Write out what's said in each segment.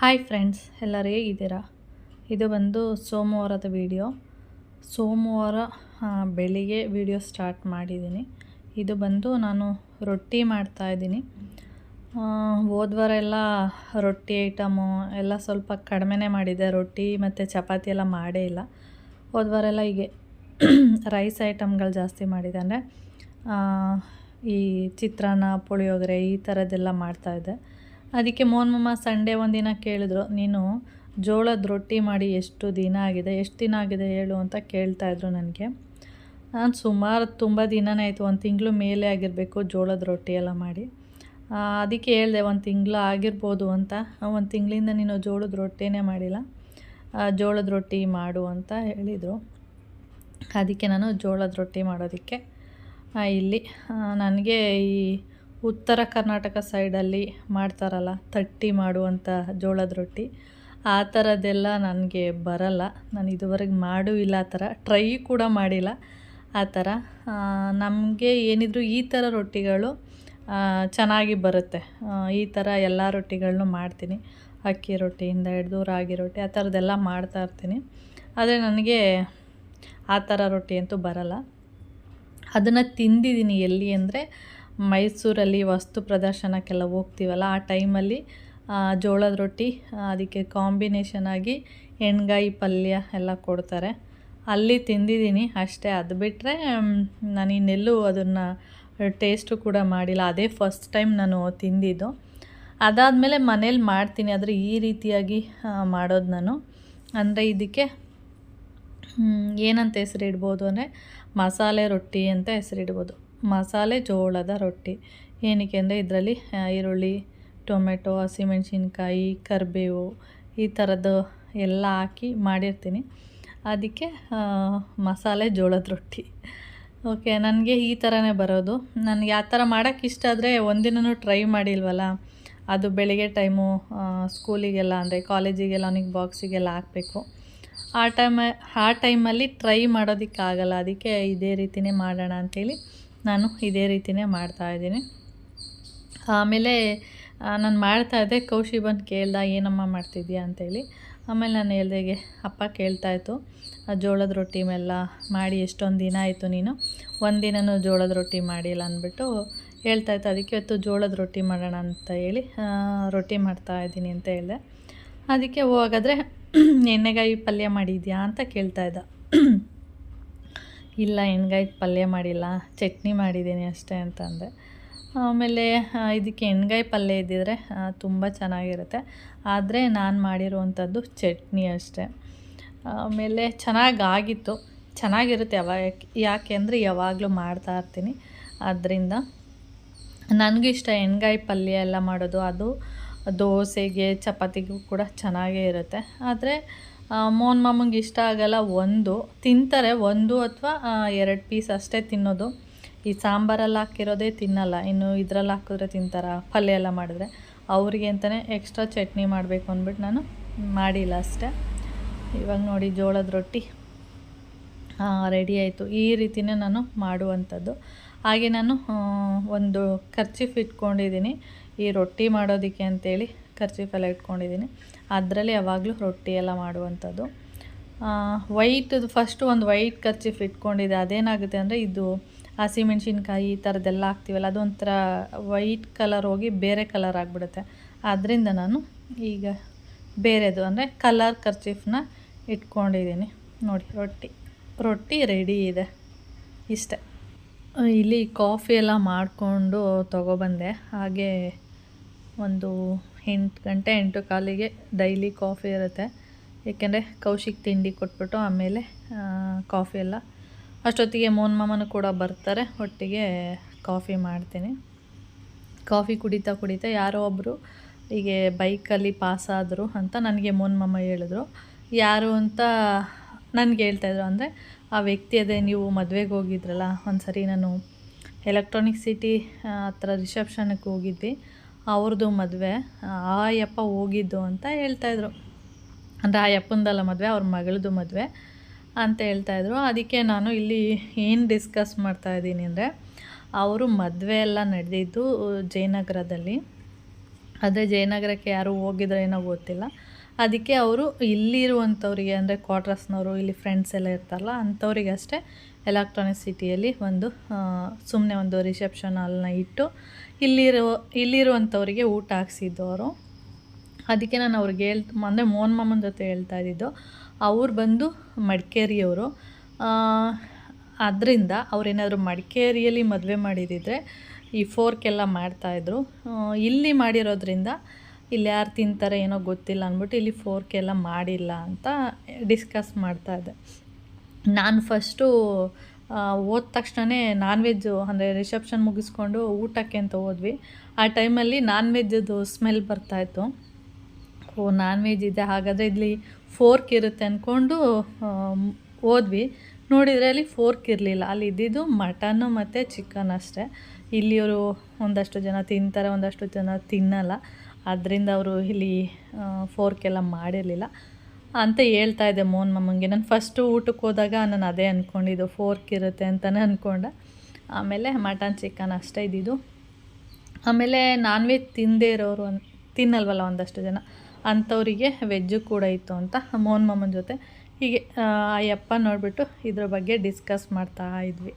Hi friends ಎಲ್ಲರೂ ಹೇಗಿದ್ದೀರಾ? ಇದು ಬಂದು ಸೋಮವಾರದ ವಿಡಿಯೋ ಸೋಮವಾರ ಬೆಳಿಗ್ಗೆ ವಿಡಿಯೋ ಸ್ಟಾರ್ಟ್ ಮಾಡಿದ್ದೀನಿ. ಇದು ಬಂದು ನಾನು ರೊಟ್ಟಿ ಮಾಡ್ತಾಯಿದ್ದೀನಿ ಹೋದ್ವಾರ ಎಲ್ಲ ರೊಟ್ಟಿ ಐಟಮು ಎಲ್ಲ ಸ್ವಲ್ಪ ಕಡಿಮೆನೇ ಮಾಡಿದ್ದೆ. ರೊಟ್ಟಿ ಮತ್ತು ಚಪಾತಿ ಎಲ್ಲ ಮಾಡೇ ಇಲ್ಲ. ಹೋದ್ವಾರ ಎಲ್ಲ ಹೀಗೆ ರೈಸ್ ಐಟಮ್ಗಳು ಜಾಸ್ತಿ ಮಾಡಿದೆ ಅಂದರೆ ಈ ಚಿತ್ರಾನ್ನ, ಪುಳಿಯೋಗರೆ ಈ ಥರದ್ದೆಲ್ಲ ಮಾಡ್ತಾಯಿದ್ದೆ ಅದಕ್ಕೆ ಮೋಹನ್ ಮಮ್ಮ ಸಂಡೇ ಒಂದಿನ ಕೇಳಿದ್ರು, ನೀನು ಜೋಳದ ರೊಟ್ಟಿ ಮಾಡಿ ಎಷ್ಟು ದಿನ ಆಗಿದೆ, ಎಷ್ಟು ದಿನ ಆಗಿದೆ ಹೇಳು ಅಂತ ಕೇಳ್ತಾಯಿದ್ರು ನನಗೆ. ನಾನು ಸುಮಾರು ತುಂಬ ದಿನನೇ ಆಯಿತು, ಒಂದು ತಿಂಗಳು ಮೇಲೆ ಆಗಿರಬೇಕು ಜೋಳದ ರೊಟ್ಟಿ ಎಲ್ಲ ಮಾಡಿ. ಅದಕ್ಕೆ ಹೇಳಿದೆ, ಒಂದು ತಿಂಗಳು ಆಗಿರ್ಬೋದು ಅಂತ. ಒಂದು ತಿಂಗಳಿಂದ ನೀನು ಜೋಳದ ರೊಟ್ಟಿನೇ ಮಾಡಿಲ್ಲ. ಜೋಳದ ರೊಟ್ಟಿ ಮಾಡು ಅಂತ ಹೇಳಿದರು. ಅದಕ್ಕೆ ನಾನು ಜೋಳದ ರೊಟ್ಟಿ ಮಾಡೋದಕ್ಕೆ ಇಲ್ಲಿ ನನಗೆ ಈ ಉತ್ತರ ಕರ್ನಾಟಕ ಸೈಡಲ್ಲಿ ಮಾಡ್ತಾರಲ್ಲ, ತಟ್ಟಿ ಮಾಡುವಂಥ ಜೋಳದ ರೊಟ್ಟಿ. ಆ ಥರದ್ದೆಲ್ಲ ನನಗೆ ಬರಲ್ಲ. ನಾನು ಇದುವರೆಗೆ ಮಾಡೂ ಇಲ್ಲ ಆ ಥರ. ಟ್ರೈ ಕೂಡ ಮಾಡಿಲ್ಲ ಆ ಥರ. ನಮಗೆ ಏನಿದ್ರು ಈ ಥರ ರೊಟ್ಟಿಗಳು ಚೆನ್ನಾಗಿ ಬರುತ್ತೆ. ಈ ಥರ ಎಲ್ಲ ರೊಟ್ಟಿಗಳನ್ನೂ ಮಾಡ್ತೀನಿ. ಅಕ್ಕಿ ರೊಟ್ಟಿಯಿಂದ ಹಿಡ್ದು ರಾಗಿ ರೊಟ್ಟಿ ಆ ಥರದ್ದೆಲ್ಲ ಮಾಡ್ತಾ ಇರ್ತೀನಿ. ಆದರೆ ನನಗೆ ಆ ಥರ ರೊಟ್ಟಿ ಅಂತೂ ಬರಲ್ಲ. ಅದನ್ನು ತಿಂದಿದ್ದೀನಿ ಎಲ್ಲಿ ಅಂದರೆ ಮೈಸೂರಲ್ಲಿ ವಸ್ತು ಪ್ರದರ್ಶನಕ್ಕೆಲ್ಲ ಹೋಗ್ತೀವಲ್ಲ, ಆ ಟೈಮಲ್ಲಿ ಜೋಳದ ರೊಟ್ಟಿ ಅದಕ್ಕೆ ಕಾಂಬಿನೇಷನ್ ಆಗಿ ಎಣ್ಗಾಯಿ ಪಲ್ಯ ಎಲ್ಲ ಕೊಡ್ತಾರೆ. ಅಲ್ಲಿ ತಿಂದಿದ್ದೀನಿ ಅಷ್ಟೇ. ಅದು ಬಿಟ್ಟರೆ ನಾನು ಇನ್ನೆಲ್ಲೂ ಅದನ್ನು ಟೇಸ್ಟು ಕೂಡ ಮಾಡಿಲ್ಲ. ಅದೇ ಫಸ್ಟ್ ಟೈಮ್ ನಾನು ತಿಂದಿದ್ದು. ಅದಾದಮೇಲೆ ಮನೇಲಿ ಮಾಡ್ತೀನಿ. ಆದರೆ ಈ ರೀತಿಯಾಗಿ ಮಾಡೋದು ನಾನು. ಅಂದರೆ ಇದಕ್ಕೆ ಏನಂತ ಹೆಸರಿಡ್ಬೋದು ಅಂದರೆ ಮಸಾಲೆ ರೊಟ್ಟಿ ಅಂತ ಹೆಸರಿಡ್ಬೋದು ಮಸಾಲೆ ಜೋಳದ ರೊಟ್ಟಿ. ಏನಕ್ಕೆ ಅಂದರೆ ಇದರಲ್ಲಿ ಈರುಳ್ಳಿ, ಟೊಮೆಟೊ, ಹಸಿಮೆಣ್ಸಿನ್ಕಾಯಿ, ಕರಿಬೇವು ಈ ಥರದ್ದು ಎಲ್ಲ ಹಾಕಿ ಮಾಡಿರ್ತೀನಿ. ಅದಕ್ಕೆ ಮಸಾಲೆ ಜೋಳದ ರೊಟ್ಟಿ. ಓಕೆ, ನನಗೆ ಈ ಥರನೇ ಬರೋದು. ನನಗೆ ಆ ಥರ ಮಾಡೋಕ್ಕೆ ಇಷ್ಟ ಆದರೆ ಒಂದಿನೂ ಟ್ರೈ ಮಾಡಿಲ್ವಲ್ಲ? ಅದು ಬೆಳಿಗ್ಗೆ ಟೈಮು ಸ್ಕೂಲಿಗೆಲ್ಲ ಅಂದರೆ ಕಾಲೇಜಿಗೆಲ್ಲ ಅವನಿಗೆ ಬಾಕ್ಸಿಗೆಲ್ಲ ಹಾಕಬೇಕು. ಆ ಟೈಮ, ಆ ಟೈಮಲ್ಲಿ ಟ್ರೈ ಮಾಡೋದಕ್ಕಾಗಲ್ಲ. ಅದಕ್ಕೆ ಇದೇ ರೀತಿನೇ ಮಾಡೋಣ ಅಂಥೇಳಿ ನಾನು ಇದೇ ರೀತಿನೇ ಮಾಡ್ತಾಯಿದ್ದೀನಿ ಆಮೇಲೆ ನಾನು ಮಾಡ್ತಾ ಇದ್ದೆ, ಕೌಶಿ ಬಂದು ಕೇಳ್ದ, ಏನಮ್ಮ ಮಾಡ್ತಿದ್ಯಾ ಅಂತೇಳಿ. ಆಮೇಲೆ ನಾನು ಹೇಳ್ದೆಗೆ, ಅಪ್ಪ ಕೇಳ್ತಾಯಿತ್ತು ಆ, ಜೋಳದ ರೊಟ್ಟಿ ಮೇಲೆಲ್ಲ ಮಾಡಿ ಎಷ್ಟೊಂದು ದಿನ ಆಯಿತು ನೀನು? ಒಂದಿನೂ ಜೋಳದ ರೊಟ್ಟಿ ಮಾಡಿಲ್ಲ ಅಂದ್ಬಿಟ್ಟು ಹೇಳ್ತಾಯಿತ್ತು ಅದಕ್ಕೆ ಇವತ್ತು ಜೋಳದ ರೊಟ್ಟಿ ಮಾಡೋಣ ಅಂತ ಹೇಳಿ ರೊಟ್ಟಿ ಮಾಡ್ತಾ ಇದ್ದೀನಿ ಅಂತ ಹೇಳಿದೆ. ಅದಕ್ಕೆ ಹೋಗಾದ್ರೆ, ಎಣ್ಣೆಗಾಯಿ ಪಲ್ಯ ಮಾಡಿದ್ಯಾ ಅಂತ ಕೇಳ್ತಾ ಇದ್ದ. ಇಲ್ಲ ಎಣ್ಗಾಯ್ದು ಪಲ್ಯ ಮಾಡಿಲ್ಲ, ಚಟ್ನಿ ಮಾಡಿದ್ದೀನಿ ಅಷ್ಟೇ ಅಂತಂದೆ. ಆಮೇಲೆ ಇದಕ್ಕೆ ಎಣ್ಗಾಯಿ ಪಲ್ಯ ಇದ್ದಿದ್ರೆ ತುಂಬ ಚೆನ್ನಾಗಿರುತ್ತೆ. ಆದರೆ ನಾನು ಮಾಡಿರುವಂಥದ್ದು ಚಟ್ನಿ ಅಷ್ಟೇ. ಆಮೇಲೆ ಚೆನ್ನಾಗಾಗಿತ್ತು ಚೆನ್ನಾಗಿರುತ್ತೆ ಯಾವಾಗ, ಯಾಕೆ ಅಂದರೆ ಯಾವಾಗಲೂ ಮಾಡ್ತಾ ಇರ್ತೀನಿ. ಆದ್ದರಿಂದ ನನಗಿಷ್ಟ ಎಣ್ಗಾಯಿ ಪಲ್ಯ ಎಲ್ಲ ಮಾಡೋದು. ಅದು ದೋಸೆಗೆ, ಚಪಾತಿಗೂ ಕೂಡ ಚೆನ್ನಾಗೇ ಇರುತ್ತೆ. ಆದರೆ ಮೋಹನ್ ಮಾಮಂಗೆ ಇಷ್ಟ ಆಗಲ್ಲ ಒಂದು. ತಿಂತಾರೆ ಒಂದು ಅಥವಾ ಎರಡು ಪೀಸ್ ಅಷ್ಟೇ ತಿನ್ನೋದು. ಈ ಸಾಂಬಾರಲ್ಲಿ ಹಾಕಿರೋದೇ ತಿನ್ನಲ್ಲ. ಇನ್ನು ಇದರಲ್ಲಿ ಹಾಕಿದ್ರೆ ತಿಂತಾರ? ಪಲ್ಯ ಎಲ್ಲ ಮಾಡಿದ್ರೆ. ಅವ್ರಿಗೆ ಅಂತಲೇ ಎಕ್ಸ್ಟ್ರಾ ಚಟ್ನಿ ಮಾಡಬೇಕು ಅಂದ್ಬಿಟ್ಟು ನಾನು ಮಾಡಿಲ್ಲ ಅಷ್ಟೇ. ಇವಾಗ ನೋಡಿ ಜೋಳದ ರೊಟ್ಟಿ. ರೆಡಿ ಆಯಿತು. ಈ ರೀತಿನೇ ನಾನು ಮಾಡುವಂಥದ್ದು. ಹಾಗೆ ನಾನು ಒಂದು ಖರ್ಚಿಫ್ ಇಟ್ಕೊಂಡಿದ್ದೀನಿ. ಈ ರೊಟ್ಟಿ ಮಾಡೋದಕ್ಕೆ ಅಂತೇಳಿ ಖರ್ಚಿಫೆಲ್ಲ ಇಟ್ಕೊಂಡಿದ್ದೀನಿ. ಅದರಲ್ಲಿ ಯಾವಾಗಲೂ ರೊಟ್ಟಿ ಎಲ್ಲ ಮಾಡುವಂಥದ್ದು. ವೈಟದು ಫಸ್ಟು ಒಂದು ವೈಟ್ ಕರ್ಚಿಫ್ ಇಟ್ಕೊಂಡಿದೆ. ಅದೇನಾಗುತ್ತೆ ಅಂದರೆ ಇದು ಹಸಿಮೆಣ್ಸಿನ್ಕಾಯಿ ಈ ಥರದ್ದೆಲ್ಲ ಹಾಕ್ತೀವಲ್ಲ, ಅದೊಂಥರ ವೈಟ್ ಕಲರ್ ಹೋಗಿ ಬೇರೆ ಕಲರ್ ಆಗಿಬಿಡುತ್ತೆ. ಆದ್ದರಿಂದ ನಾನು ಈಗ ಬೇರೆದು ಅಂದರೆ ಕಲರ್ ಕರ್ಚಿಫ್ನ ಇಟ್ಕೊಂಡಿದ್ದೀನಿ. ನೋಡಿ, ರೊಟ್ಟಿ ರೊಟ್ಟಿ ರೆಡಿ ಇದೆ ಇಷ್ಟೆ. ಇಲ್ಲಿ ಕಾಫಿ ಎಲ್ಲ ಮಾಡಿಕೊಂಡು ತೊಗೊಬಂದೆ. ಹಾಗೆ ಒಂದು ಎಂಟು ಗಂಟೆ, ಎಂಟು ಕಾಲಿಗೆ ಡೈಲಿ ಕಾಫಿ ಇರುತ್ತೆ. ಏಕೆಂದರೆ ಕೌಶಿಕ್ ತಿಂಡಿ ಕೊಟ್ಬಿಟ್ಟು ಆಮೇಲೆ ಕಾಫಿ ಎಲ್ಲ. ಅಷ್ಟೊತ್ತಿಗೆ ಮೋನ್ ಮಾಮನೂ ಕೂಡ ಬರ್ತಾರೆ, ಒಟ್ಟಿಗೆ ಕಾಫಿ ಮಾಡ್ತೀನಿ. ಕಾಫಿ ಕುಡಿತಾ ಕುಡಿತಾ ಯಾರೋ ಒಬ್ಬರು ಹೀಗೆ ಬೈಕಲ್ಲಿ ಪಾಸ್ ಆದರು ಅಂತ ನನಗೆ ಮೋನ್ ಮಾಮ ಹೇಳಿದ್ರು. ಯಾರು ಅಂತ ನನಗೆ ಹೇಳ್ತಾಯಿದ್ರು ಅಂದರೆ, ಆ ವ್ಯಕ್ತಿ ಅದೇ ನೀವು ಮದುವೆಗೆ ಹೋಗಿದ್ರಲ್ಲ ಒಂದು ಸರಿ ನಾನು ಎಲೆಕ್ಟ್ರಾನಿಕ್ ಸಿಟಿ ಹತ್ರ ರಿಸೆಪ್ಷನ್ಗೆ ಹೋಗಿದ್ವಿ. ಅವ್ರದ್ದು ಮದುವೆ ಆಯಪ್ಪ ಹೋಗಿದ್ದು ಅಂತ ಹೇಳ್ತಾಯಿದ್ರು ಅಂದರೆ ಆ ಯಪ್ಪಂದಲ್ಲ ಮದುವೆ, ಅವ್ರ ಮಗಳದು ಮದುವೆ ಅಂತ ಹೇಳ್ತಾಯಿದ್ರು ಅದಕ್ಕೆ ನಾನು ಇಲ್ಲಿ ಏನು ಡಿಸ್ಕಸ್ ಮಾಡ್ತಾಯಿದ್ದೀನಿ ಅಂದರೆ, ಅವರು ಮದುವೆ ಎಲ್ಲ ನಡೆದಿದ್ದು ಜಯನಗರದಲ್ಲಿ. ಆದರೆ ಜಯನಗರಕ್ಕೆ ಯಾರು ಹೋಗಿದ್ರೆ ಏನೋ ಗೊತ್ತಿಲ್ಲ. ಅದಕ್ಕೆ ಅವರು ಇಲ್ಲಿರುವಂಥವ್ರಿಗೆ, ಅಂದರೆ ಕ್ವಾರ್ಟರ್ಸ್ನವರು, ಇಲ್ಲಿ ಫ್ರೆಂಡ್ಸ್ ಎಲ್ಲ ಇರ್ತಾರಲ್ಲ, ಅಂಥವ್ರಿಗೆ ಅಷ್ಟೇ ಎಲೆಕ್ಟ್ರಾನಿಕ್ ಸಿಟಿಯಲ್ಲಿ ಒಂದು ಸುಮ್ಮನೆ ಒಂದು ರಿಸೆಪ್ಷನ್ ಹಾಲ್ನ ಇಟ್ಟು ಇಲ್ಲಿರೋ, ಇಲ್ಲಿರುವಂಥವ್ರಿಗೆ ಊಟ ಹಾಕ್ಸಿದ್ದು ಅವರು ಅದಕ್ಕೆ ನಾನು ಅವ್ರಿಗೆ ಹೇಳ್ತ ಅಂದರೆ ಮೋಹನ್ ಮಾಮನ ಜೊತೆ ಹೇಳ್ತಾ ಇದ್ದಿದ್ದು. ಅವ್ರು ಬಂದು ಮಡಿಕೇರಿಯವರು. ಅದರಿಂದ ಅವ್ರೇನಾದರೂ ಮಡಿಕೇರಿಯಲ್ಲಿ ಮದುವೆ ಮಾಡಿದಿದ್ರೆ ಈ ಫೋರ್ಕೆಲ್ಲ ಮಾಡ್ತಾಯಿದ್ರು ಇಲ್ಲಿ ಮಾಡಿರೋದ್ರಿಂದ ಇಲ್ಲಿ ಯಾರು ತಿಂತಾರೆ ಏನೋ ಗೊತ್ತಿಲ್ಲ ಅಂದ್ಬಿಟ್ಟು ಇಲ್ಲಿ ಫೋರ್ಕೆಲ್ಲ ಮಾಡಿಲ್ಲ ಅಂತ ಡಿಸ್ಕಸ್ ಮಾಡ್ತಾಯಿದ್ದೆ ನಾನು ಫಸ್ಟು ಹೋದ ತಕ್ಷಣವೇ ನಾನ್ ವೆಜ್ಜು ಅಂದರೆ ರಿಸೆಪ್ಷನ್ ಮುಗಿಸ್ಕೊಂಡು ಊಟಕ್ಕೆ ಅಂತ ಹೋದ್ವಿ. ಆ ಟೈಮಲ್ಲಿ ನಾನ್ ವೆಜ್ಜದು ಸ್ಮೆಲ್ ಬರ್ತಾಯಿತ್ತು ಓ ನಾನ್ ವೆಜ್ ಇದೆ, ಹಾಗಾದರೆ ಇಲ್ಲಿ ಫೋರ್ಕ್ ಇರುತ್ತೆ ಅಂದ್ಕೊಂಡು ಹೋದ್ವಿ. ನೋಡಿದರೆ ಅಲ್ಲಿ ಫೋರ್ಕ್ ಇರಲಿಲ್ಲ. ಅಲ್ಲಿ ಇದ್ದಿದ್ದು ಮಟನ್ನು ಮತ್ತು ಚಿಕನ್ ಅಷ್ಟೇ. ಇಲ್ಲಿಯವರು ಒಂದಷ್ಟು ಜನ ತಿಂತಾರೆ, ಒಂದಷ್ಟು ಜನ ತಿನ್ನಲ್ಲ. ಅದರಿಂದ ಅವರು ಇಲ್ಲಿ ಫೋರ್ಕೆಲ್ಲ ಮಾಡಿರಲಿಲ್ಲ. ಅಂತ ಹೇಳ್ತಾ ಇದ್ದೆ ಮೋಹನ್ ಮಮ್ಮಂಗೆ ನಾನು ಫಸ್ಟು ಊಟಕ್ಕೆ ಹೋದಾಗ ನಾನು ಅದೇ ಅಂದ್ಕೊಂಡಿದ್ದು ಫೋರ್ಕ್ ಇರುತ್ತೆ ಅಂತಲೇ ಅಂದ್ಕೊಂಡೆ ಆಮೇಲೆ ಮಟನ್ ಚಿಕನ್ ಅಷ್ಟೇ ಇದ್ದಿದ್ದು. ಆಮೇಲೆ ನಾನ್ ವೆಜ್ ತಿಂದೇ ಇರೋರು ಅನ್, ತಿನ್ನಲ್ವಲ್ಲ ಒಂದಷ್ಟು ಜನ. ಅಂಥವರಿಗೆ ವೆಜ್ಜು ಕೂಡ ಇತ್ತು ಅಂತ ಮೋಹನ್ ಮಾಮನ ಜೊತೆ. ಹೀಗೆ, ಆ ಯಪ್ಪ ನೋಡಿಬಿಟ್ಟು ಇದ್ರ ಬಗ್ಗೆ ಡಿಸ್ಕಸ್ ಮಾಡ್ತಾ ಇದ್ವಿ.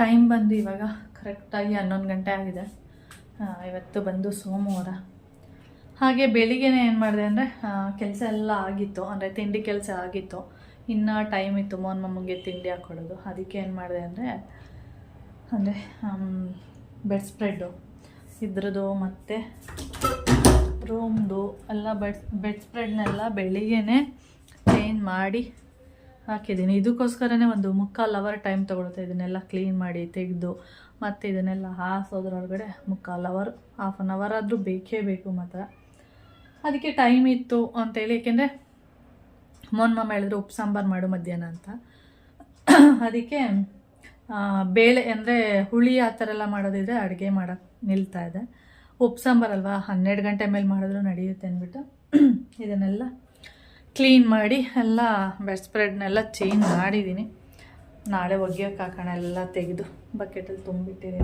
ಟೈಮ್ ಬಂದು ಇವಾಗ ಕರೆಕ್ಟಾಗಿ ಹನ್ನೊಂದು ಗಂಟೆ ಆಗಿದೆ. ಇವತ್ತು ಬಂದು ಸೋಮವಾರ. ಹಾಗೆ ಬೆಳಿಗ್ಗೆನೇ ಏನು ಮಾಡಿದೆ ಅಂದರೆ ಕೆಲಸ ಎಲ್ಲ ಆಗಿತ್ತು. ಅಂದರೆ ತಿಂಡಿ ಕೆಲಸ ಆಗಿತ್ತು. ಇನ್ನೂ ಟೈಮ್ ಇತ್ತು ಮೋನ್ ಮಮ್ಮಗೆ ತಿಂಡಿ ಹಾಕ್ಕೊಡೋದು ಅದಕ್ಕೆ ಏನು ಮಾಡಿದೆ ಅಂದರೆ ಅಂದರೆ ಬೆಡ್ ಸ್ಪ್ರೆಡ್ಡು ಇದ್ರದ್ದು ಮತ್ತು ರೂಮ್ದು ಎಲ್ಲ ಬೆಡ್ ಬೆಡ್ ಸ್ಪ್ರೆಡ್ನೆಲ್ಲ ಬೆಳಿಗ್ಗೆನೇ ಚೇಂಜ್ ಮಾಡಿ ಹಾಕಿದ್ದೀನಿ. ಇದಕ್ಕೋಸ್ಕರನೇ ಒಂದು ಮುಕ್ಕಾಲು ಅವರ್ ಟೈಮ್ ತೊಗೊಳುತ್ತೆ. ಇದನ್ನೆಲ್ಲ ಕ್ಲೀನ್ ಮಾಡಿ ತೆಗೆದು ಮತ್ತು ಇದನ್ನೆಲ್ಲ ಹಾಸೋದ್ರೊಳಗಡೆ ಮುಕ್ಕಾಲು ಅವರ್ ಹಾಫ್ ಆನ್ ಅವರ್ ಆದರೂ ಬೇಕೇ ಬೇಕು ಮಾತ್ರ. ಅದಕ್ಕೆ ಟೈಮ್ ಇತ್ತು ಅಂತೇಳಿ, ಏಕೆಂದರೆ ಯಾಕೆಂದ್ರೆ ಮಾಮ ಹೇಳಿದ್ರು ಉಪ್ಪು ಸಾಂಬಾರು ಮಾಡು ಮಧ್ಯಾಹ್ನ ಅಂತ. ಅದಕ್ಕೆ ಬೇಳೆ ಅಂದರೆ ಹುಳಿ ಆ ಥರ ಎಲ್ಲ ಮಾಡೋದಿದ್ರೆ ಅಡುಗೆ ಮಾಡೋಕ್ಕೆ ನಿಲ್ತಾ ಇದೆ. ಉಪ್ಪು ಸಾಂಬಾರಲ್ವಾ ಹನ್ನೆರಡು ಗಂಟೆ ಮೇಲೆ ಮಾಡಿದ್ರು ನಡೆಯುತ್ತೆ ಅಂದ್ಬಿಟ್ಟು ಇದನ್ನೆಲ್ಲ ಕ್ಲೀನ್ ಮಾಡಿ ಎಲ್ಲ ಬೆಡ್ ಸ್ಪ್ರೆಡ್ನೆಲ್ಲ ಚೇಂಜ್ ಮಾಡಿದ್ದೀನಿ ನಾಳೆ ಒಗೆಯೋಕೆ ಹಾಕೋಣ, ಎಲ್ಲ ತೆಗೆದು ಬಕೆಟಲ್ಲಿ ತುಂಬಿಟ್ಟಿದ್ದೀನಿ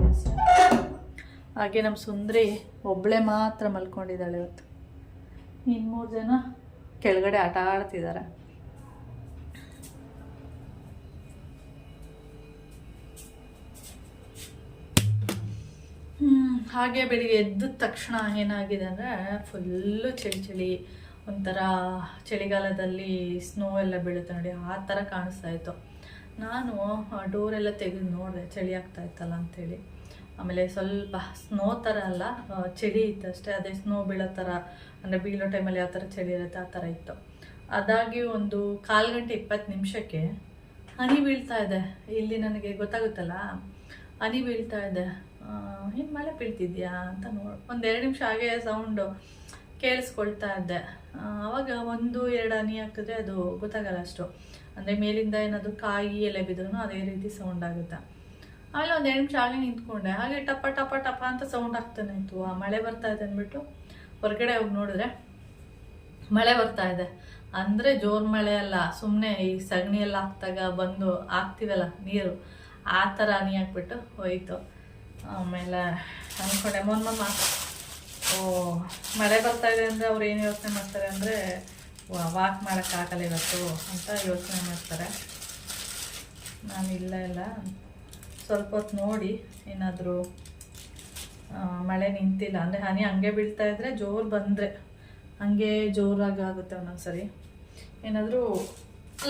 ಹಾಗೆ ನಮ್ಮ ಸುಂದ್ರಿ ಒಬ್ಬಳೇ ಮಾತ್ರ ಮಲ್ಕೊಂಡಿದ್ದಾಳೆ ಇವತ್ತು. ಇನ್ನು ಮೂರು ಜನ ಕೆಳಗಡೆ ಆಟ ಆಡ್ತಿದ್ದಾರೆ. ಹಾಗೆ ಬೆಳಿಗ್ಗೆ ಎದ್ದ ತಕ್ಷಣ ಏನಾಗಿದೆ ಅಂದರೆ ಫುಲ್ಲು ಚಳಿ ಚಳಿ, ಒಂಥರ ಚಳಿಗಾಲದಲ್ಲಿ ಸ್ನೋ ಎಲ್ಲ ಬೀಳುತ್ತೆ ನೋಡಿ, ಆ ಥರ ಕಾಣಿಸ್ತಾ ಇತ್ತು. ನಾನು ಡೋರೆಲ್ಲ ತೆಗೆದು ನೋಡಿದೆ, ಚಳಿ ಆಗ್ತಾ ಇತ್ತಲ್ಲ ಅಂಥೇಳಿ ಆಮೇಲೆ ಸ್ವಲ್ಪ ಸ್ನೋ ಥರ ಅಲ್ಲ ಚಳಿ ಇತ್ತು ಅಷ್ಟೇ. ಅದೇ ಸ್ನೋ ಬೀಳೋ ಥರ ಅಂದರೆ ಬೀಳೋ ಟೈಮಲ್ಲಿ ಯಾವ ಥರ ಚಳಿ ಇರುತ್ತೆ ಆ ಥರ ಇತ್ತು. ಅದಾಗಿ ಒಂದು ಕಾಲು ಗಂಟೆ ಇಪ್ಪತ್ತು ನಿಮಿಷಕ್ಕೆ ಹನಿ ಬೀಳ್ತಾ ಇದೆ. ಇಲ್ಲಿ ನನಗೆ ಗೊತ್ತಾಗುತ್ತಲ್ಲ, ಹನಿ ಬೀಳ್ತಾ ಇದೆ. ಏನು ಮಳೆ ಬೀಳ್ತಿದ್ಯಾ ಅಂತ ನೋಡಿ, ಒಂದು ಎರಡು ನಿಮಿಷ ಹಾಗೆ ಸೌಂಡು ಕೇಳಿಸ್ಕೊಳ್ತಾ ಇದ್ದೆ. ಅವಾಗ ಒಂದು ಎರಡು ಹನಿ ಹಾಕಿದ್ರೆ ಅದು ಗೊತ್ತಾಗಲ್ಲ ಅಷ್ಟು. ಅಂದರೆ ಮೇಲಿಂದ ಏನಾದರೂ ಕಾಯಿ ಎಲೆ ಬಿದ್ರೂ ಅದೇ ರೀತಿ ಸೌಂಡ್ ಆಗುತ್ತೆ. ಆಮೇಲೆ ಒಂದು ಎಂಟು ಹಾಗೆ ನಿಂತ್ಕೊಂಡೆ. ಹಾಗೆ ಟಪ ಟಪ ಟಪ ಅಂತ ಸೌಂಡ್ ಆಗ್ತಾನೆ ಇತ್ತು. ಆ ಮಳೆ ಬರ್ತಾ ಇದೆ ಅಂದ್ಬಿಟ್ಟು ಹೊರಗಡೆ ಹೋಗಿ ನೋಡಿದ್ರೆ ಮಳೆ ಬರ್ತಾ ಇದೆ. ಅಂದರೆ ಜೋರು ಮಳೆ ಅಲ್ಲ. ಸುಮ್ಮನೆ ಈ ಸಗಣಿ ಎಲ್ಲ ಹಾಕ್ದಾಗ ಬಂದು ಹಾಕ್ತೀವಲ್ಲ ನೀರು. ಆ ಥರ ಹನಿ ಹಾಕ್ಬಿಟ್ಟು ಹೋಯ್ತು. ಆಮೇಲೆ ಅಂದ್ಕೊಂಡೆ ಮೊನ್ನೆ ಓ, ಮಳೆ ಬರ್ತಾ ಇದೆ ಅಂದರೆ ಅವ್ರು ಏನು ಯೋಚನೆ ಮಾಡ್ತಾರೆ ಅಂದರೆ ವಾಕ್ ಮಾಡೋಕ್ಕಾಗಲ್ಲ ಇವತ್ತು ಅಂತ ಯೋಚನೆ ಮಾಡ್ತಾರೆ. ನಾನು ಇಲ್ಲ ಇಲ್ಲ ಸ್ವಲ್ಪ ಹೊತ್ತು ನೋಡಿ ಏನಾದರೂ ಮಳೆ ನಿಂತಿಲ್ಲ. ಅಂದರೆ ಹನಿ ಹಂಗೆ ಬೀಳ್ತಾ ಇದ್ರೆ ಜೋರು ಬಂದರೆ, ಹಂಗೆ ಜೋರಾಗಿ ಆಗುತ್ತೆ ಒಂದೊಂದ್ಸರಿ. ಏನಾದರೂ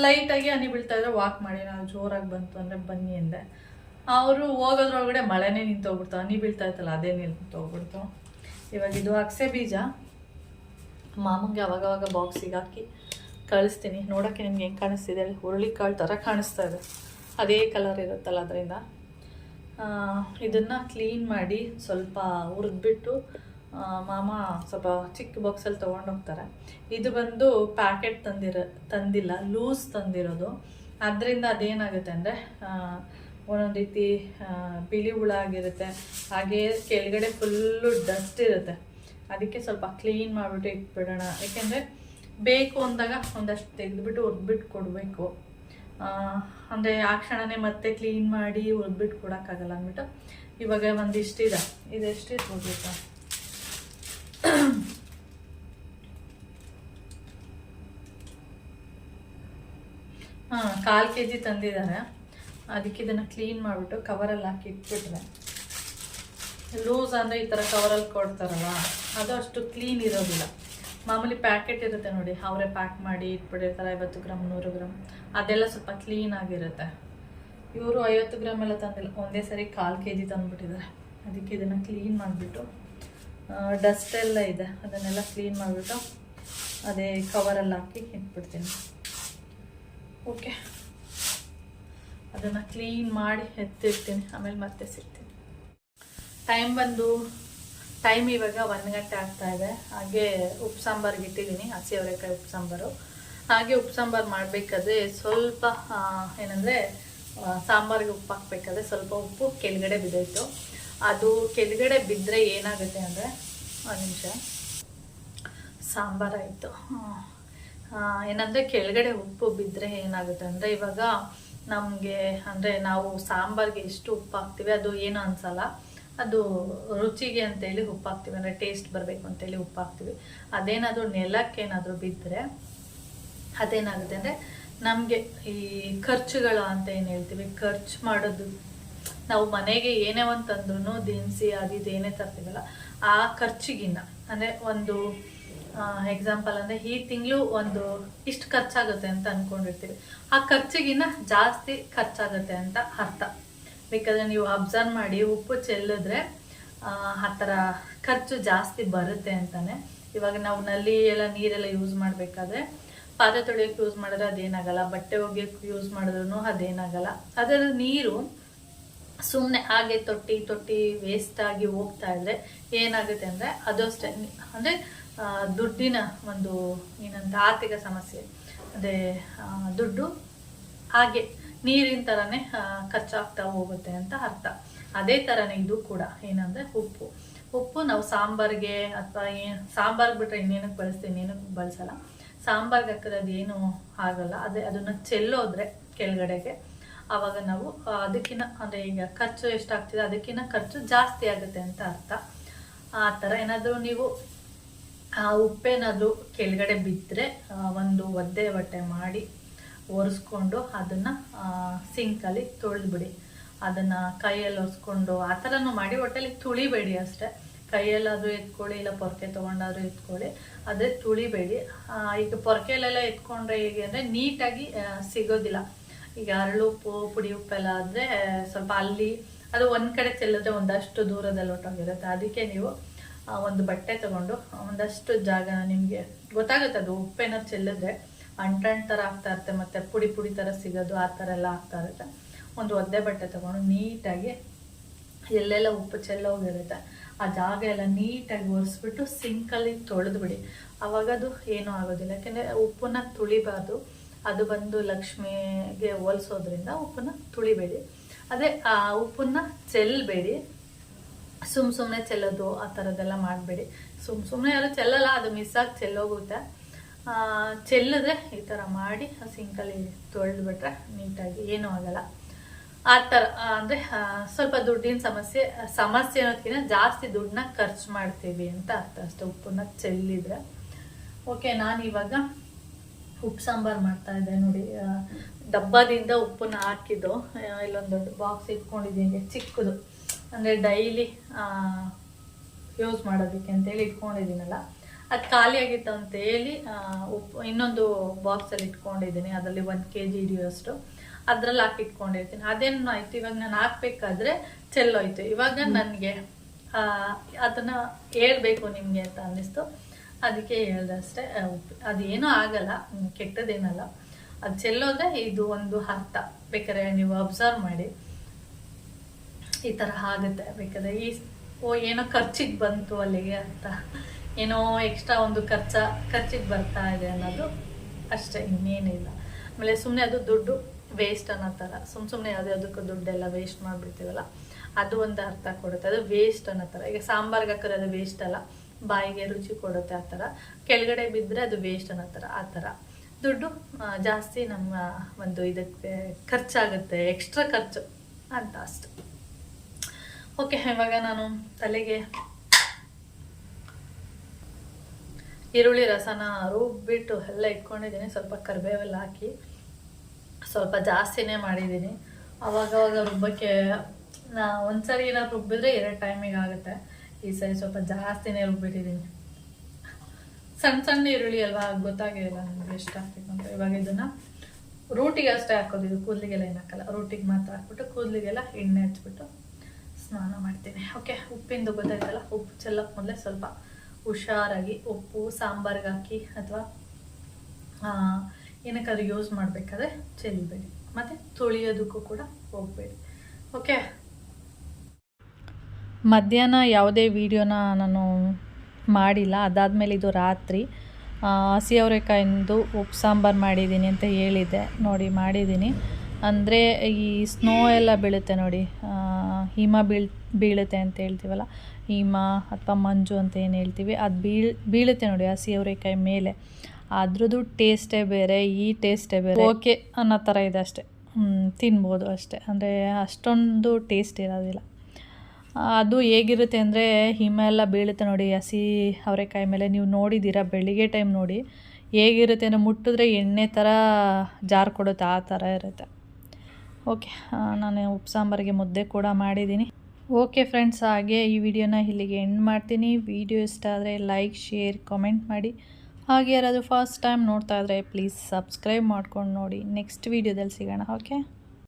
ಲೈಟಾಗಿ ಹನಿ ಬೀಳ್ತಾ ಇದ್ರೆ ವಾಕ್ ಮಾಡಿ ನಾವು ಜೋರಾಗಿ ಬಂತು ಅಂದರೆ ಬನ್ನಿ ಅಂದೆ. ಅವರು ಹೋಗೋದ್ರೊಳಗಡೆ ಮಳೆನೇ ನಿಂತೋಗ್ಬಿಡ್ತು. ಹನಿ ಬೀಳ್ತಾ ಇತ್ತಲ್ಲ, ಅದೇ ನಿಂತೋಗ್ಬಿಡ್ತು. ಇವಾಗ ಇದು ಅಗಸೆ ಬೀಜ. ಮಾಮಂಗೆ ಅವಾಗವಾಗ ಬಾಕ್ಸಿಗೆ ಹಾಕಿ ಕಳಿಸ್ತೀನಿ. ನೋಡೋಕ್ಕೆ ನಿಮ್ಗೆ ಹೆಂಗೆ ಕಾಣಿಸ್ತಿದೆ? ಹುರುಳಿಕಾಳು ಥರ ಕಾಣಿಸ್ತಾ ಇದೆ. ಅದೇ ಕಲರ್ ಇರುತ್ತಲ್ಲ ಅದರಿಂದ. ಇದನ್ನು ಕ್ಲೀನ್ ಮಾಡಿ ಸ್ವಲ್ಪ ಹುರಿದ್ಬಿಟ್ಟು ಮಾಮ ಸ್ವಲ್ಪ ಚಿಕ್ಕ ಬಾಕ್ಸಲ್ಲಿ ತೊಗೊಂಡೋಗ್ತಾರೆ. ಇದು ಬಂದು ಪ್ಯಾಕೆಟ್ ತಂದಿರೋ, ತಂದಿಲ್ಲ ಲೂಸ್ ತಂದಿರೋದು. ಅದರಿಂದ ಅದೇನಾಗುತ್ತೆ ಅಂದರೆ ಒಂದೊಂದು ರೀತಿ ಬಿಳಿ ಹುಳ ಆಗಿರುತ್ತೆ. ಹಾಗೇ ಕೆಳಗಡೆ ಫುಲ್ಲು ಡಸ್ಟ್ ಇರುತ್ತೆ. ಅದಕ್ಕೆ ಸ್ವಲ್ಪ ಕ್ಲೀನ್ ಮಾಡಿಬಿಟ್ಟು ಇಟ್ಬಿಡೋಣ. ಯಾಕೆಂದರೆ ಬೇಕು ಅಂದಾಗ ಒಂದಷ್ಟು ತೆಗೆದುಬಿಟ್ಟು ಹುರಿದ್ಬಿಟ್ಟು ಕೊಡಬೇಕು. ಅಂದರೆ ಆ ಕ್ಷಣನೇ ಮತ್ತೆ ಕ್ಲೀನ್ ಮಾಡಿ ಹುರಿದ್ಬಿಟ್ಟು ಕೊಡೋಕ್ಕಾಗಲ್ಲ ಅಂದ್ಬಿಟ್ಟು ಇವಾಗ ಒಂದಿಷ್ಟಿದೆ. ಇದು ಎಷ್ಟಿತ್ತು ಹೋಗ್ಬೇಕಾ ಹಾಂ, ಕಾಲು ಕೆ ಜಿ ತಂದಿದ್ದಾರೆ. ಅದಕ್ಕೆ ಇದನ್ನು ಕ್ಲೀನ್ ಮಾಡಿಬಿಟ್ಟು ಕವರಲ್ಲಿ ಹಾಕಿ ಇಟ್ಬಿಟ್ರೆ. ಲೂಸ್ ಅಂದರೆ ಈ ಥರ ಕವರಲ್ಲಿ ಕೊಡ್ತಾರಲ್ಲ, ಅದು ಅಷ್ಟು ಕ್ಲೀನ್ ಇರೋದಿಲ್ಲ. ಮಾಮೂಲಿ ಪ್ಯಾಕೆಟ್ ಇರುತ್ತೆ ನೋಡಿ, ಅವರೇ ಪ್ಯಾಕ್ ಮಾಡಿ ಇಟ್ಬಿಟ್ಟಿರ್ತಾರೆ, ಐವತ್ತು ಗ್ರಾಮ್ ನೂರು ಗ್ರಾಮ್ ಅದೆಲ್ಲ ಸ್ವಲ್ಪ ಕ್ಲೀನ್ ಆಗಿರುತ್ತೆ. ಇವರು ಐವತ್ತು ಗ್ರಾಮ್ ಎಲ್ಲ ತಂದಿಲ್ಲ, ಒಂದೇ ಸರಿ ಕಾಲು ಕೆ ಜಿ ತಂದುಬಿಟ್ಟಿದ್ದಾರೆ. ಅದಕ್ಕೆ ಇದನ್ನು ಕ್ಲೀನ್ ಮಾಡಿಬಿಟ್ಟು ಡಸ್ಟ್ ಎಲ್ಲ ಇದೆ, ಅದನ್ನೆಲ್ಲ ಕ್ಲೀನ್ ಮಾಡಿಬಿಟ್ಟು ಅದೇ ಕವರಲ್ಲಿ ಹಾಕಿ ಇಟ್ಬಿಡ್ತೀನಿ. ಓಕೆ ಅದನ್ನು ಕ್ಲೀನ್ ಮಾಡಿ ಎತ್ತಿಡ್ತೀನಿ, ಆಮೇಲೆ ಮತ್ತೆ ಸಿಗ್ತೀನಿ. ಟೈಮ್ ಬಂದು ಟೈಮ್ ಇವಾಗ ಒಂದು ಗಂಟೆ ಆಗ್ತಾ ಇದೆ. ಹಾಗೆ ಉಪ್ಪು ಸಾಂಬಾರಿಗೆ ಇಟ್ಟಿದ್ದೀನಿ ಹಸಿ ಅವರೆಕಾಯಿ ಉಪ್ಪು ಸಾಂಬಾರು. ಹಾಗೆ ಉಪ್ಪು ಸಾಂಬಾರು ಮಾಡಬೇಕಾದ್ರೆ ಸ್ವಲ್ಪ ಏನಂದರೆ ಸಾಂಬಾರಿಗೆ ಉಪ್ಪು ಹಾಕ್ಬೇಕಾದ್ರೆ ಸ್ವಲ್ಪ ಉಪ್ಪು ಕೆಳಗಡೆ ಬಿದ್ದೋಯ್ತು. ಅದು ಕೆಳಗಡೆ ಬಿದ್ದರೆ ಏನಾಗುತ್ತೆ ಅಂದರೆ, ಒಂದು ನಿಮಿಷ. ಸಾಂಬಾರಾಯಿತು ಏನಂದರೆ ಕೆಳಗಡೆ ಉಪ್ಪು ಬಿದ್ದರೆ ಏನಾಗುತ್ತೆ ಅಂದರೆ, ಇವಾಗ ನಮಗೆ ಅಂದರೆ ನಾವು ಸಾಂಬಾರಿಗೆ ಎಷ್ಟು ಉಪ್ಪು ಹಾಕ್ತೀವಿ, ಅದು ಏನು ಅನ್ಸಲ್ಲ. ಅದು ರುಚಿಗೆ ಅಂತೇಳಿ ಉಪ್ಪು ಹಾಕ್ತೀವಿ, ಅಂದರೆ ಟೇಸ್ಟ್ ಬರಬೇಕು ಅಂತೇಳಿ ಉಪ್ಪು ಹಾಕ್ತೀವಿ. ಅದೇನಾದರೂ ನೆಲಕ್ಕೇನಾದರೂ ಬಿದ್ದರೆ ಅದೇನಾಗುತ್ತೆ ಅಂದರೆ ನಮಗೆ ಈ ಖರ್ಚುಗಳು ಅಂತ ಏನು ಹೇಳ್ತೀವಿ, ಖರ್ಚು ಮಾಡೋದು. ನಾವು ಮನೆಗೆ ಏನೇ ಒಂದು ತಂದ್ರೂ ದಿನಸಿ ಅದು ಇದು ಏನೇ ತರ್ತೀವಲ್ಲ, ಆ ಖರ್ಚಿಗಿನ್ನ. ಅಂದರೆ ಒಂದು ಎಕ್ಸಾಂಪಲ್ ಅಂದರೆ ಈ ತಿಂಗಳು ಒಂದು ಇಷ್ಟು ಖರ್ಚಾಗುತ್ತೆ ಅಂತ ಅಂದ್ಕೊಂಡಿರ್ತೀವಿ ಆ ಖರ್ಚಿಗಿನ್ನ ಜಾಸ್ತಿ ಖರ್ಚಾಗುತ್ತೆ ಅಂತ ಅರ್ಥ. ಬೇಕಾದ್ರೆ ನೀವು ಅಬ್ಸರ್ವ್ ಮಾಡಿ ಉಪ್ಪು ಚೆಲ್ಲಿದ್ರೆ, ಆ ಥರ ಖರ್ಚು ಜಾಸ್ತಿ ಬರುತ್ತೆ ಅಂತಾನೆ. ಇವಾಗ ನಾವು ನಲ್ಲಿ ಎಲ್ಲ ನೀರೆಲ್ಲ ಯೂಸ್ ಮಾಡಬೇಕಾದ್ರೆ ಪಾತ್ರೆ ತೊಳೆಯೋಕೆ ಯೂಸ್ ಮಾಡಿದ್ರೆ ಅದೇನಾಗಲ್ಲ, ಬಟ್ಟೆ ಒಗೆಯೋಕೆ ಯೂಸ್ ಮಾಡಿದ್ರು ಅದೇನಾಗಲ್ಲ. ಅದರ ನೀರು ಸುಮ್ಮನೆ ಹಾಗೆ ತೊಟ್ಟಿ ತೊಟ್ಟಿ ವೇಸ್ಟ್ ಆಗಿ ಹೋಗ್ತಾ ಇದ್ರೆ ಏನಾಗುತ್ತೆ ಅಂದರೆ ಅದು ಅಷ್ಟೇ ಅಂದರೆ ದುಡ್ಡಿನ ಒಂದು ಏನಂತ ಆರ್ಥಿಕ ಸಮಸ್ಯೆ. ಅದೇ ದುಡ್ಡು ಹಾಗೆ ನೀರಿನ ಥರನೇ ಖರ್ಚಾಗ್ತಾ ಹೋಗುತ್ತೆ ಅಂತ ಅರ್ಥ. ಅದೇ ಥರನೇ ಇದು ಕೂಡ. ಏನಂದರೆ ಉಪ್ಪು. ಉಪ್ಪು ನಾವು ಸಾಂಬಾರ್ಗೆ ಅಥವಾ ಏನು ಸಾಂಬಾರ್ಗೆ ಬಿಟ್ಟರೆ ಇನ್ನೇನಕ್ಕೆ ಬಳಸ್ತೀನಿ ಇನ್ನೇನಕ್ಕೆ ಬಳಸಲ್ಲ. ಸಾಂಬಾರ್ಗೆ ಹಾಕಿದ್ರೆ ಏನು ಆಗಲ್ಲ. ಅದೇ ಅದನ್ನು ಚೆಲ್ಲೋದ್ರೆ ಕೆಳಗಡೆಗೆ. ಆವಾಗ ನಾವು ಅದಕ್ಕಿಂತ ಅಂದರೆ ಈಗ ಖರ್ಚು ಎಷ್ಟಾಗ್ತಿದೆ ಅದಕ್ಕಿಂತ ಖರ್ಚು ಜಾಸ್ತಿ ಆಗುತ್ತೆ ಅಂತ ಅರ್ಥ. ಆ ಥರ ಏನಾದರೂ ನೀವು, ಆ, ಉಪ್ಪೇನಾದರೂ ಕೆಳಗಡೆ ಬಿದ್ದರೆ ಒಂದು ಒದ್ದೆ ಬಟ್ಟೆ ಮಾಡಿ ಒರೆಸ್ಕೊಂಡು ಅದನ್ನು ಸಿಂಕಲ್ಲಿ ತೊಳೆದ್ಬಿಡಿ. ಅದನ್ನು ಕೈಯಲ್ಲಿ ಒರೆಸ್ಕೊಂಡು ಆ ಥರನೂ ಮಾಡಿ ಹೊಟ್ಟೆಲಿ ತುಳಿಬೇಡಿ ಅಷ್ಟೇ. ಕೈಯಲ್ಲಾದರೂ ಎತ್ಕೊಳ್ಳಿ, ಇಲ್ಲ ಪೊರಕೆ ತಗೊಂಡಾದ್ರೂ ಎತ್ಕೊಳ್ಳಿ. ಅದೇ ತುಳಿಬೇಡಿ. ಈಗ ಪೊರಕೆಲೆಲ್ಲ ಎತ್ಕೊಂಡ್ರೆ ಹೇಗೆ ಅಂದ್ರೆ ನೀಟಾಗಿ ಸಿಗೋದಿಲ್ಲ. ಈಗ ಅರಳು ಉಪ್ಪು, ಪುಡಿ ಉಪ್ಪೆಲ್ಲ ಆದ್ರೆ ಸ್ವಲ್ಪ ಅಲ್ಲಿ, ಅದು ಒಂದ್ ಕಡೆ ಚೆಲ್ಲದೆ ಒಂದಷ್ಟು ದೂರದಲ್ಲಿ ಹೊಟ್ಟೋಗಿರುತ್ತೆ ಅದಕ್ಕೆ ನೀವು ಒಂದು ಬಟ್ಟೆ ತಗೊಂಡು, ಒಂದಷ್ಟು ಜಾಗ ನಿಮಗೆ ಗೊತ್ತಾಗುತ್ತೆ ಅದು ಉಪ್ಪೇನೋ ಚೆಲ್ಲಿದ್ರೆ ಅಂಟಂಟ್ ತರ ಆಗ್ತಾ ಇರುತ್ತೆ, ಮತ್ತೆ ಪುಡಿ ಪುಡಿ ತರ ಸಿಗೋದು, ಆ ತರ ಎಲ್ಲ ಆಗ್ತಾ ಇರುತ್ತೆ. ಒಂದು ಒದ್ದೆ ಬಟ್ಟೆ ತಗೊಂಡು ನೀಟಾಗಿ, ಎಲ್ಲೆಲ್ಲ ಉಪ್ಪು ಚೆಲ್ಲೋಗಿರುತ್ತೆ. ಆ ಜಾಗ ಎಲ್ಲ ನೀಟಾಗಿ ಒರೆಸ್ಬಿಟ್ಟು ಸಿಂಕಲ್ಲಿ ತೊಳೆದು ಬಿಡಿ ಅವಾಗ ಅದು ಏನೂ ಆಗೋದಿಲ್ಲ. ಯಾಕೆಂದರೆ ಉಪ್ಪನ್ನ ತುಳಿಬಾರ್ದು. ಅದು ಬಂದು ಲಕ್ಷ್ಮಿಗೆ ಹೋಲಿಸೋದ್ರಿಂದ ಉಪ್ಪನ್ನ ತುಳಿಬೇಡಿ. ಅದೇ ಆ ಉಪ್ಪನ್ನ ಚೆಲ್ಲಬೇಡಿ ಸುಮ್ ಸುಮ್ಮನೆ ಚೆಲ್ಲೋದು ಆ ಥರದ್ದೆಲ್ಲ ಮಾಡಬೇಡಿ. ಸುಮ್ ಸುಮ್ಮನೆ ಯಾರು ಚೆಲ್ಲಲ್ಲ ಅದು ಮಿಸ್ ಆಗಿ ಚೆಲ್ಲೋಗುತ್ತೆ. ಆ, ಚೆಲ್ಲಿದ್ರೆ ಈ ಥರ ಮಾಡಿ ಸಿಂಕಲ್ಲಿ ತೊಳೆದ್ಬಿಟ್ರೆ ನೀಟಾಗಿ ಏನೂ ಆಗಲ್ಲ. ಆ ಥರ ಅಂದ್ರೆ ಸ್ವಲ್ಪ ದುಡ್ಡಿನ ಸಮಸ್ಯೆ ಸಮಸ್ಯೆ ಅನ್ನೋದಕ್ಕಿಂತ ಜಾಸ್ತಿ ದುಡ್ಡನ್ನ ಖರ್ಚು ಮಾಡ್ತೀವಿ ಅಂತ ಅರ್ಥ ಅಷ್ಟೇ, ಉಪ್ಪನ್ನ ಚೆಲ್ಲಿದ್ರೆ. ಓಕೆ, ನಾನು ಇವಾಗ ಉಪ್ಪು ಸಾಂಬಾರು ಮಾಡ್ತಾ ಇದ್ದೆ ನೋಡಿ ಡಬ್ಬದಿಂದ ಉಪ್ಪನ್ನ ಹಾಕಿದ್ದು ಇಲ್ಲೊಂದು ದೊಡ್ಡ ಬಾಕ್ಸ್ ಇಟ್ಕೊಂಡಿದ್ದೀನಿ ಚಿಕ್ಕದು. ಅಂದರೆ ಡೈಲಿ ಯೂಸ್ ಮಾಡೋದಕ್ಕೆ ಅಂತೇಳಿ ಇಟ್ಕೊಂಡಿದ್ದೀನಲ್ಲ, ಅದು ಖಾಲಿ ಆಗಿತ್ತು ಅಂತೇಳಿ ಉಪ್ಪು ಇನ್ನೊಂದು ಬಾಕ್ಸಲ್ಲಿ ಇಟ್ಕೊಂಡಿದ್ದೀನಿ, ಅದರಲ್ಲಿ ಒಂದು ಕೆ ಜಿ ಹಿಡಿಯೋಷ್ಟು ಅದ್ರಲ್ಲಿ ಹಾಕಿ ಇಟ್ಕೊಂಡಿರ್ತೀನಿ ಅದೇನು ಆಯ್ತು ಇವಾಗ ನಾನು ಹಾಕ್ಬೇಕಾದ್ರೆ ಚೆಲ್ಲೋಯ್ತು. ಇವಾಗ ನನಗೆ ಅದನ್ನ ಹೇಳ್ಬೇಕು ನಿಮಗೆ ಅಂತ ಅನ್ನಿಸ್ತು. ಅದಕ್ಕೆ ಹೇಳ್ದೆ ಅಷ್ಟೇ ಅದೇನೂ ಆಗಲ್ಲ ಕೆಟ್ಟದೇನಲ್ಲ. ಅದು ಚೆಲ್ಲೋದ್ರೆ ಇದು ಒಂದು ಅರ್ಥ. ಬೇಕಾದ್ರೆ ನೀವು ಅಬ್ಸರ್ವ್ ಮಾಡಿ. ಈ ಥರ ಆಗುತ್ತೆ. ಬೇಕಾದ್ರೆ ಈ ಓ ಏನೋ ಖರ್ಚಿಗೆ ಬಂತು ಅಲ್ಲಿಗೆ ಅಂತ. ಏನೋ ಎಕ್ಸ್ಟ್ರಾ ಒಂದು ಖರ್ಚ ಖರ್ಚಿಗೆ ಬರ್ತಾ ಇದೆ ಅನ್ನೋದು ಅಷ್ಟೇ ಇನ್ನೇನಿಲ್ಲ. ಆಮೇಲೆ ಸುಮ್ಮನೆ ಅದು ದುಡ್ಡು ವೇಸ್ಟ್ ಅನ್ನೋ ಥರ. ಸುಮ್ಮ ಸುಮ್ಮನೆ ಯಾವುದೇ ದುಡ್ಡೆಲ್ಲ ವೇಸ್ಟ್ ಮಾಡಿಬಿಡ್ತೀವಲ್ಲ, ಅದು ಒಂದು ಅರ್ಥ ಕೊಡುತ್ತೆ. ಅದು ವೇಸ್ಟ್ ಅನ್ನೋ ಥರ. ಈಗ ಸಾಂಬಾರ್ಗೆ ಹಾಕಿದ್ರೆ ಅದು ವೇಸ್ಟ್ ಅಲ್ಲ, ಬಾಯಿಗೆ ರುಚಿ ಕೊಡುತ್ತೆ ಆ ಥರ. ಕೆಳಗಡೆ ಬಿದ್ದರೆ ಅದು ವೇಸ್ಟ್ ಅನ್ನೋ ಥರ, ಆ ಥರ. ದುಡ್ಡು ಜಾಸ್ತಿ ನಮ್ಮ ಒಂದು ಇದಕ್ಕೆ ಖರ್ಚಾಗುತ್ತೆ ಎಕ್ಸ್ಟ್ರಾ ಖರ್ಚು ಅಂತ ಅಷ್ಟು. ಓಕೆ ಇವಾಗ ನಾನು ತಲೆಗೆ ಈರುಳ್ಳಿ, ರಸನ ರುಬ್ಬಿಟ್ಟು ಎಲ್ಲ ಇಟ್ಕೊಂಡಿದ್ದೀನಿ. ಸ್ವಲ್ಪ ಕರಿಬೇವೆಲ್ಲ ಹಾಕಿ ಸ್ವಲ್ಪ ಜಾಸ್ತಿನೇ ಮಾಡಿದ್ದೀನಿ. ಅವಾಗವಾಗ ರುಬ್ಬಕ್ಕೆ, ನಾ ಒಂದ್ಸರಿ ಏನಾದ್ರು ರುಬ್ಬಿದ್ರೆ ಎರಡು ಟೈಮಿಗೆ ಆಗುತ್ತೆ. ಈ ಸರಿ ಸ್ವಲ್ಪ ಜಾಸ್ತಿನೇ ರುಬ್ಬಿಟ್ಟಿದ್ದೀನಿ. ಸಣ್ಣ ಸಣ್ಣ ಈರುಳ್ಳಿ ಅಲ್ವಾ ಗೊತ್ತಾಗಿಲ್ಲ ನನಗೆ ಎಷ್ಟು ಹಾಕ್ಬೇಕು ಅಂತ. ಇವಾಗ ಇದನ್ನ ರೂಟಿಗೆ ಅಷ್ಟೇ ಹಾಕೋದು, ಇದು ಕೂದಲಿಗೆಲ್ಲ ಏನು ಹಾಕಲ್ಲ. ರೂಟಿಗೆ ಮಾತ್ರ ಹಾಕ್ಬಿಟ್ಟು ಕೂದಲಿಗೆಲ್ಲ ಎಣ್ಣೆ ಹಚ್ಬಿಟ್ಟು ಸ್ನಾನ ಮಾಡ್ತೀನಿ. ಓಕೆ, ಉಪ್ಪಿಂದು ಗೊತ್ತಾಯ್ತಲ್ಲ? ಉಪ್ಪು ಚೆಲ್ಲಕ್ಕೆ ಮೊದಲೇ ಸ್ವಲ್ಪ ಹುಷಾರಾಗಿ ಉಪ್ಪು, ಸಾಂಬಾರ್ಗೆ ಹಾಕಿ ಅಥವಾ ಏನಕ್ಕಾದ್ರೂ ಯೂಸ್ ಮಾಡಬೇಕಾದ್ರೆ ಚೆಲ್ಲಬೇಡಿ ಮತ್ತು ತೊಳೆಯೋದಕ್ಕೂ ಕೂಡ ಹೋಗಬೇಡಿ. ಓಕೆ ಮಧ್ಯಾಹ್ನ ಯಾವುದೇ ವೀಡಿಯೋನ ನಾನು ಮಾಡಿಲ್ಲ. ಅದಾದಮೇಲೆ ಇದು ರಾತ್ರಿ ಹಸಿ ಅವರೆಕಾಯಿಂದು ಉಪ್ಪು ಸಾಂಬಾರು ಮಾಡಿದ್ದೀನಿ ಅಂತ ಹೇಳಿದ್ದೆ. ನೋಡಿ, ಮಾಡಿದ್ದೀನಿ. ಅಂದರೆ ಈ ಸ್ನೋ ಎಲ್ಲ ಬೀಳುತ್ತೆ ನೋಡಿ. ಹಿಮ ಬೀಳ್, ಬೀಳುತ್ತೆ ಅಂತ ಹೇಳ್ತೀವಲ್ಲ? ಹಿಮ ಅಥವಾ ಮಂಜು ಅಂತ ಏನು ಹೇಳ್ತೀವಿ? ಅದು ಬೀಳ್, ಬೀಳುತ್ತೆ ನೋಡಿ ಹಸಿ ಅವರೆಕಾಯಿ ಮೇಲೆ. ಅದ್ರದ್ದು ಟೇಸ್ಟೇ ಬೇರೆ, ಈ ಟೇಸ್ಟೇ ಬೇರೆ. ಓಕೆ ಅನ್ನೋ ಥರ ಇದೆ ಅಷ್ಟೇ. ತಿನ್ಬೋದು ಅಷ್ಟೇ. ಅಂದರೆ ಅಷ್ಟೊಂದು ಟೇಸ್ಟ್ ಇರೋದಿಲ್ಲ. ಅದು ಹೇಗಿರುತ್ತೆ ಅಂದರೆ ಹಿಮ ಎಲ್ಲ ಬೀಳುತ್ತೆ ನೋಡಿ, ಹಸಿ ಅವರೆಕಾಯಿ ಮೇಲೆ. ನೀವು ನೋಡಿದ್ದೀರಾ, ಬೆಳಿಗ್ಗೆ ಟೈಮ್ ನೋಡಿ. ಹೇಗಿರುತ್ತೆ ಅಂದರೆ ಮುಟ್ಟಿದ್ರೆ ಎಣ್ಣೆ ಥರ ಜಾರ್ ಕೊಡುತ್ತೆ ಆ ಥರ ಇರುತ್ತೆ. ಓಕೆ ನಾನು ಉಪ್ಪು ಸಾಂಬಾರಿಗೆ ಮುದ್ದೆ ಕೂಡ ಮಾಡಿದ್ದೀನಿ. ಓಕೆ ಫ್ರೆಂಡ್ಸ್ ಹಾಗೆ ಈ ವಿಡಿಯೋನ ಇಲ್ಲಿಗೆ ಎಂಡ್ ಮಾಡ್ತೀನಿ. ವಿಡಿಯೋ ಇಷ್ಟ ಆದರೆ ಲೈಕ್ ಶೇರ್ ಕಾಮೆಂಟ್ ಮಾಡಿ. ಹಾಗೆ ಯಾರಾದರೂ ಫಸ್ಟ್ ಟೈಮ್ ನೋಡ್ತಾ ಇದ್ದರೆ ಪ್ಲೀಸ್ ಸಬ್ಸ್ಕ್ರೈಬ್ ಮಾಡ್ಕೊಂಡು ನೋಡಿ. ನೆಕ್ಸ್ಟ್ ವೀಡಿಯೋದಲ್ಲಿ ಸಿಗೋಣ ಓಕೆ